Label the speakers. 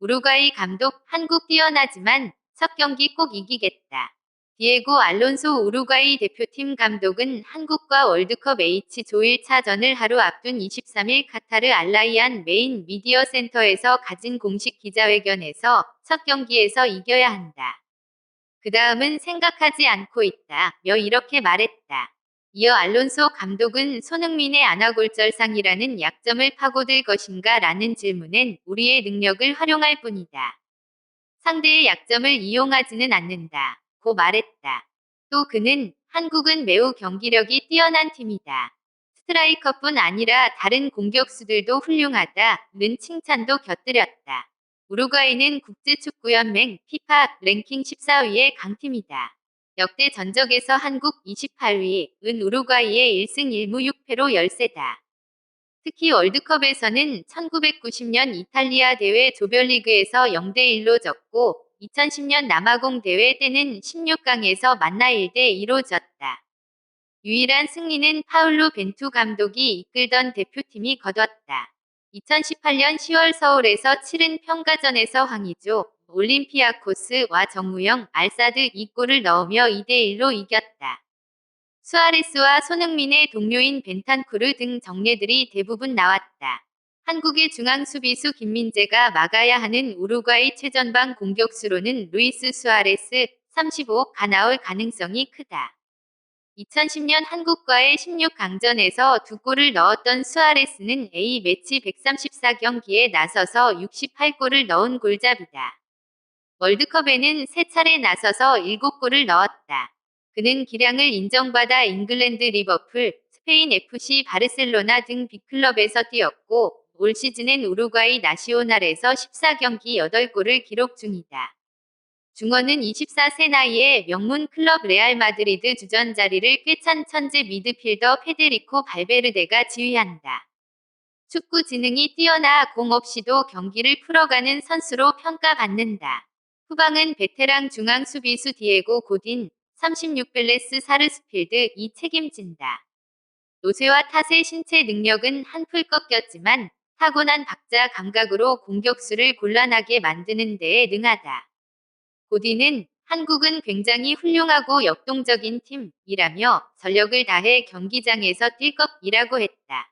Speaker 1: 우루과이 감독 한국 뛰어나지만 첫 경기 꼭 이기겠다. 디에고 알론소 우루과이 대표팀 감독은 한국과 월드컵 H 조일차전을 하루 앞둔 23일 카타르 알라이안 메인 미디어 센터에서 가진 공식 기자회견에서 첫 경기에서 이겨야 한다. 그 다음은 생각하지 않고 있다. 며 이렇게 말했다. 이어 알론소 감독은 손흥민의 아나골절상이라는 약점을 파고들 것인가 라는 질문엔 우리의 능력을 활용할 뿐이다. 상대의 약점을 이용하지는 않는다. 고 말했다. 또 그는 한국은 매우 경기력이 뛰어난 팀이다. 스트라이커뿐 아니라 다른 공격수들도 훌륭하다 는 칭찬도 곁들였다. 우루과이는 국제축구연맹 피파 랭킹 14위의 강팀이다. 역대 전적에서 한국 28위, 은 우루과이의 1승 1무 6패로 열세다. 특히 월드컵에서는 1990년 이탈리아 대회 조별리그에서 0대1로 졌고 2010년 남아공 대회 때는 16강에서 만나 1대2로 졌다. 유일한 승리는 파울루 벤투 감독이 이끌던 대표팀이 거뒀다. 2018년 10월 서울에서 치른 평가전에서 황의조, 올림피아코스와 정우영, 알사드 2골을 넣으며 2대1로 이겼다. 수아레스와 손흥민의 동료인 벤탄쿠르 등 정례들이 대부분 나왔다. 한국의 중앙 수비수 김민재가 막아야 하는 우루과이 최전방 공격수로는 루이스 수아레스 35가 나올 가능성이 크다. 2010년 한국과의 16강전에서 두 골을 넣었던 수아레스는 A매치 134경기에 나서서 68골을 넣은 골잡이다. 월드컵에는 세 차례 나서서 7골을 넣었다. 그는 기량을 인정받아 잉글랜드 리버풀, 스페인 FC 바르셀로나 등 빅클럽에서 뛰었고 올 시즌엔 우루과이 나시오날에서 14경기 8골을 기록 중이다. 중원은 24세 나이에 명문 클럽 레알 마드리드 주전 자리를 꿰찬 천재 미드필더 페데리코 발베르데가 지휘한다. 축구 지능이 뛰어나 공 없이도 경기를 풀어가는 선수로 평가받는다. 후방은 베테랑 중앙 수비수 디에고 고딘, 36벨레스 사르스필드 이 책임진다. 노쇠와 탓의 신체 능력은 한풀 꺾였지만 타고난 박자 감각으로 공격수를 곤란하게 만드는 데에 능하다. 고디는 한국은 굉장히 훌륭하고 역동적인 팀이라며 전력을 다해 경기장에서 뛸 것이라고 했다.